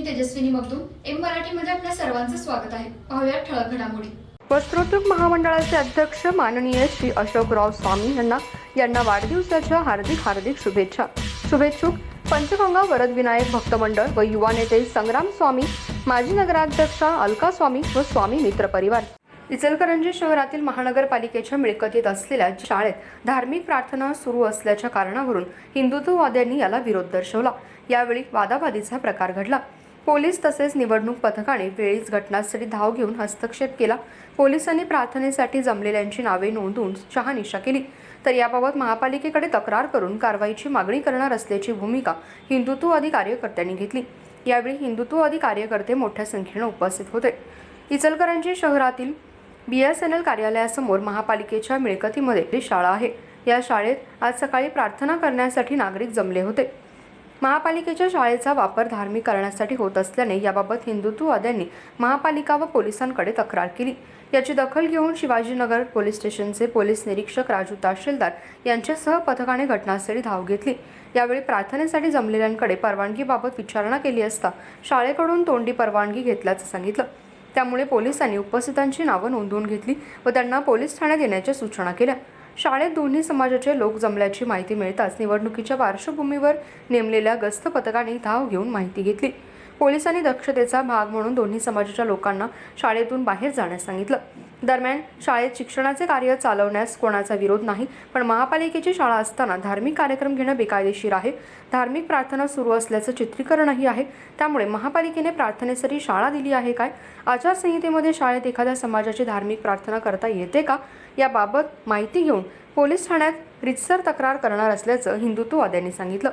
मी Tejaswini Magdum M मराठीमध्ये आपल्या सर्वांचं स्वागत आहे. पाहूया ठळक घडामोडी. वस्त्रोद्योग महामंडळाचे अध्यक्ष माननीय श्री अशोकराव स्वामी यांना यांना वाढदिवसाच्या हार्दिक हार्दिक शुभेच्छा. शुभेच्छुक पंचगंगा वरदविनायक भक्तमंडळ भक्त मंडळ व युवा नेते संग्राम स्वामी माजी नगराध्यक्षा अलका स्वामी व स्वामी मित्र परिवार. इचलकरंजी शहरातील महानगरपालिकेच्या मिळकतीत असलेल्या शाळेत धार्मिक प्रार्थना सुरू असल्याच्या कारणावरून हिंदुत्ववाद्यांनी याला विरोध दर्शवला. यावेळी वादावादीचा प्रकार घडला. पोलीस तसेच निवडणूक पथकाने वेळीच घटनास्थळी धाव घेऊन हस्तक्षेप केला. पोलिसांनी प्रार्थनेसाठी जमलेल्यांची नावे नोंदवून शहानिशा केली. तर याबाबत महापालिकेकडे तक्रार करून कारवाईची मागणी करणार असल्याची भूमिका हिंदुत्ववादी कार्यकर्त्यांनी घेतली. यावेळी हिंदुत्ववादी कार्यकर्ते मोठ्या संख्येनं उपस्थित होते. इचलकरंजी शहरातील बी एस एन एल कार्यालयासमोर महापालिकेच्या मिळकतीमध्ये शाळा आहे. या शाळेत आज सकाळी प्रार्थना करण्यासाठी नागरिक जमले होते. महापालिकेच्या शाळेचा वापर धार्मिक करण्यासाठी होत असल्याने याबाबत हिंदुत्ववाद्यांनी महापालिका व पोलिसांकडे तक्रार केली. याची दखल घेऊन शिवाजीनगर पोलीस स्टेशनचे पोलीस निरीक्षक राजू तहसीलदार यांच्यासह पथकाने घटनास्थळी धाव घेतली. यावेळी प्रार्थनेसाठी जमलेल्यांकडे परवानगीबाबत विचारणा केली असता शाळेकडून तोंडी परवानगी घेतल्याचं सांगितलं. त्यामुळे पोलिसांनी उपस्थितांची नावं नोंदवून घेतली व त्यांना पोलीस ठाण्यात येण्याच्या सूचना केल्या. शाळेत दोन्ही समाजाचे लोक जमल्याची माहिती मिळताच निवडणुकीच्या पार्श्वभूमीवर नेमलेल्या गस्त पथकाने धाव घेऊन माहिती घेतली. पोलिसांनी दक्षतेचा भाग म्हणून दोन्ही समाजाच्या लोकांना शाळेतून बाहेर जाण्यास सांगितलं. दरम्यान शाळेत शिक्षणाचे कार्य चालवण्यास कोणाचा विरोध नाही पण महापालिकेची शाळा असताना धार्मिक कार्यक्रम घेणं बेकायदेशीर आहे. धार्मिक प्रार्थना सुरू असल्याचं चित्रीकरणही आहे. त्यामुळे महापालिकेने प्रार्थनेसाठी शाळा दिली आहे काय? आचारसंहितेमध्ये शाळेत एखाद्या समाजाची धार्मिक प्रार्थना करता येते का? याबाबत माहिती घेऊन पोलीस ठाण्यात रितसर तक्रार करणार असल्याचं हिंदुत्ववाद्यांनी सांगितलं.